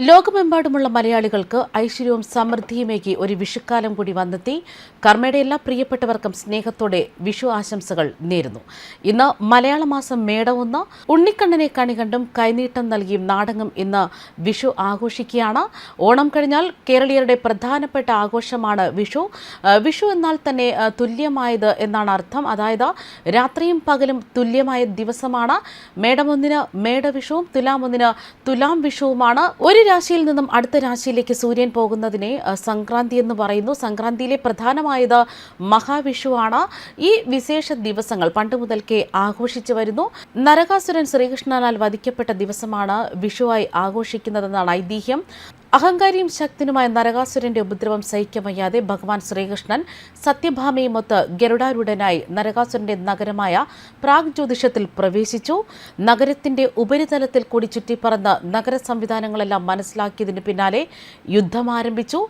ലോകമെമ്പാടുമുള്ള മലയാളികൾക്ക് ഐശ്വര്യവും സമൃദ്ധിയുമേകി ഒരു വിഷുക്കാലം കൂടി വന്നെത്തി. കർമ്മയുടെ എല്ലാ പ്രിയപ്പെട്ടവർക്കും സ്നേഹത്തോടെ വിഷു ആശംസകൾ നേരുന്നു. ഇന്ന് മലയാള മാസം മേടവുന്ന. ഉണ്ണിക്കണ്ണനെ കണി കണ്ടും കൈനീട്ടം നൽകിയും നാടകം ഇന്ന് വിഷു ആഘോഷിക്കുകയാണ്. ഓണം കഴിഞ്ഞാൽ കേരളീയരുടെ പ്രധാനപ്പെട്ട ആഘോഷമാണ് വിഷു. വിഷു എന്നാൽ തന്നെ തുല്യമായത് എന്നാണ് അർത്ഥം. അതായത് രാത്രിയും പകലും തുല്യമായ ദിവസമാണ്. മേടമൊന്നിന് മേടവിഷുവും തുലാം ഒന്നിന് തുലാം വിഷുവുമാണ്. ഒരു രാശിയിൽ നിന്നും അടുത്ത രാശിയിലേക്ക് സൂര്യൻ പോകുന്നതിനെ സംക്രാന്തി എന്ന് പറയുന്നു. സംക്രാന്തിയിലെ പ്രധാനമായത് മഹാവിഷുവാണ്. ഈ വിശേഷ ദിവസങ്ങൾ പണ്ട് മുതൽക്കേ ആഘോഷിച്ചു വരുന്നു. നരകാസുരൻ ശ്രീകൃഷ്ണനാൽ വധിക്കപ്പെട്ട ദിവസമാണ് വിഷുവായി ആഘോഷിക്കുന്നതെന്നാണ് ഐതിഹ്യം. അഹങ്കാരിയും ശക്തനുമായ നരകാസുരന്റെ ഉപദ്രവം സഹിക്കമയ്യാതെ ഭഗവാൻ ശ്രീകൃഷ്ണൻ സത്യഭാമയുമൊത്ത് ഗരുഡാരൂഢനായി നരകാസുരന്റെ നഗരമായ പ്രാഗ് ജ്യോതിഷത്തിൽ പ്രവേശിച്ചു. നഗരത്തിന്റെ ഉപരിതലത്തിൽ കൂടി ചുറ്റിപ്പറന്ന് നഗര സംവിധാനങ്ങളെല്ലാം മനസ്സിലാക്കിയതിന് പിന്നാലെ യുദ്ധം ആരംഭിച്ചു.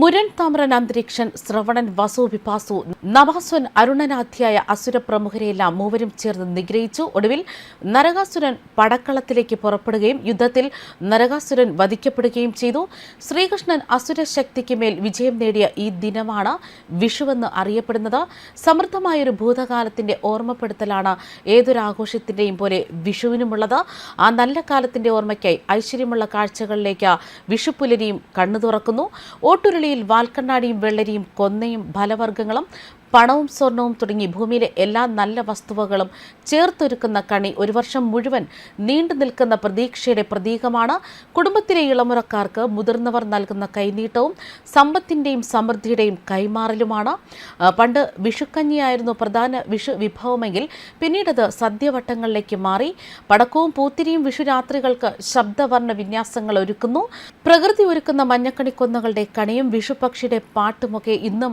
മുരൻ താമ്രൻ അന്തരീക്ഷൻ ശ്രവണൻ വസു വിപാസു നവാസുൻ അരുണനാധ്യായ അസുര പ്രമുഖരെയെല്ലാം മൂവരും ചേർന്ന് നിഗ്രഹിച്ചു. ഒടുവിൽ നരകാസുരൻ പടക്കളത്തിലേക്ക് പുറപ്പെടുകയും യുദ്ധത്തിൽ നരകാസുരൻ വധിക്കപ്പെടുകയും ചെയ്തു. ശ്രീകൃഷ്ണൻ അസുര ശക്തിക്ക് മേൽ വിജയം നേടിയ ഈ ദിനമാണ് വിഷുവെന്ന് അറിയപ്പെടുന്നത്. സമൃദ്ധമായൊരു ഭൂതകാലത്തിന്റെ ഓർമ്മപ്പെടുത്തലാണ് ഏതൊരാഘോഷത്തിന്റെയും പോലെ വിഷുവിനുമുള്ളത്. ആ നല്ല കാലത്തിന്റെ ഓർമ്മയ്ക്കായി ഐശ്വര്യമുള്ള കാഴ്ചകളിലേക്ക് വിഷുപുലരിയും കണ്ണു തുറക്കുന്നു ഓട്ടുരുളിയിൽ വാൽക്കണ്ണാടിയും വെള്ളരിയും കൊന്നയും ഫലവർഗങ്ങളും പണവും സ്വർണവും തുടങ്ങി ഭൂമിയിലെ എല്ലാ നല്ല വസ്തുവകളും ചേർത്തൊരുക്കുന്ന കണി ഒരു വർഷം മുഴുവൻ നീണ്ടു നിൽക്കുന്ന പ്രതീക്ഷയുടെ പ്രതീകമാണ്. കുടുംബത്തിലെ ഇളമുറക്കാർക്ക് മുതിർന്നവർ നൽകുന്ന കൈനീട്ടവും സമ്പത്തിന്റെയും സമൃദ്ധിയുടെയും കൈമാറലുമാണ്. പണ്ട് വിഷുക്കഞ്ഞിയായിരുന്നു പ്രധാന വിഷു വിഭവമെങ്കിൽ പിന്നീടത് സദ്യവട്ടങ്ങളിലേക്ക് മാറി. പടക്കവും പൂത്തിരിയും വിഷുരാത്രികൾക്ക് ശബ്ദവർണ വിന്യാസങ്ങൾ ഒരുക്കുന്നു. പ്രകൃതി ഒരുക്കുന്ന മഞ്ഞക്കണിക്കൊന്നകളുടെ കണിയും വിഷുപക്ഷിയുടെ പാട്ടുമൊക്കെ ഇന്നും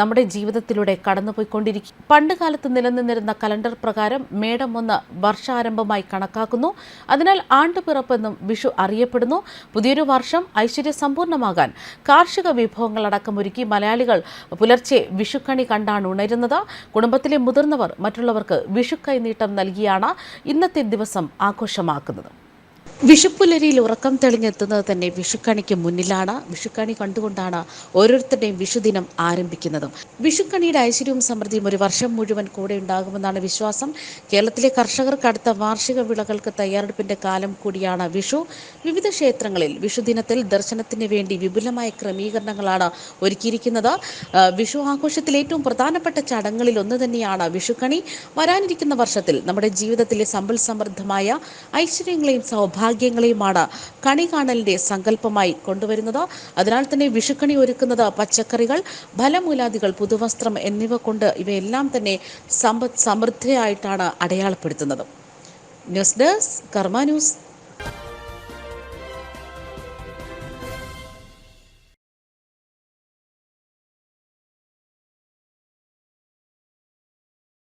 നമ്മുടെ ജീവിതത്തിലൂടെ കടന്നുപോയിക്കൊണ്ടിരിക്കും. പണ്ട് കാലത്ത് നിലനിന്നിരുന്ന കലണ്ടർ പ്രകാരം മേടം ഒന്ന് വർഷാരംഭമായി കണക്കാക്കുന്നു. അതിനാൽ ആണ്ടുപിറപ്പെന്നും വിഷു അറിയപ്പെടുന്നു. പുതിയൊരു വർഷം ഐശ്വര്യ ഐശ്വര്യസമ്പൂർണമാകാൻ കാർഷിക വിഭവങ്ങളടക്കം ഒരുക്കി മലയാളികൾ പുലർച്ചെ വിഷുക്കണി കണ്ടാണ് ഉണരുന്നത്. കുടുംബത്തിലെ മുതിർന്നവർ മറ്റുള്ളവർക്ക് വിഷുക്കൈനീട്ടം നൽകിയാണ് ഇന്നത്തെ ദിവസം ആഘോഷമാക്കുന്നത്. വിഷുപ്പുലരിയിൽ ഉറക്കം തെളിഞ്ഞെത്തുന്നത് തന്നെ വിഷുക്കണിക്ക് മുന്നിലാണ്. വിഷുക്കണി കണ്ടുകൊണ്ടാണ് ഓരോരുത്തരുടെയും വിഷുദിനം ആരംഭിക്കുന്നതും. വിഷുക്കണിയുടെ ഐശ്വര്യവും സമൃദ്ധിയും ഒരു വർഷം മുഴുവൻ കൂടെ ഉണ്ടാകുമെന്നാണ് വിശ്വാസം. കേരളത്തിലെ കർഷകർക്ക് അടുത്ത വാർഷിക വിളകൾക്ക് തയ്യാറെടുപ്പിന്റെ കാലം കൂടിയാണ് വിഷു. വിവിധ ക്ഷേത്രങ്ങളിൽ വിഷുദിനത്തിൽ ദർശനത്തിന് വേണ്ടി വിപുലമായ ക്രമീകരണങ്ങളാണ് ഒരുക്കിയിരിക്കുന്നത്. വിഷു ആഘോഷത്തിൽ ഏറ്റവും പ്രധാനപ്പെട്ട ചടങ്ങുകളിൽ ഒന്ന് തന്നെയാണ് വിഷുക്കണി. വരാനിരിക്കുന്ന വർഷത്തിൽ നമ്മുടെ ജീവിതത്തിലെ സമ്പൽ സമൃദ്ധമായ ഐശ്വര്യങ്ങളെയും സൗഭാഗ്യങ്ങളെയുമാണ് കണി കാണലിന്റെ സങ്കല്പമായി കൊണ്ടുവരുന്നത്. അതിനാൽ തന്നെ വിഷുക്കണി ഒരുക്കുന്നത് പച്ചക്കറികൾ ഫലമൂലാദികൾ പുതുവസ്ത്രം എന്നിവ കൊണ്ട് ഇവയെല്ലാം തന്നെ സമ്പദ് സമൃദ്ധിയായിട്ടാണ് അടയാളപ്പെടുത്തുന്നത്. News desk Karma news.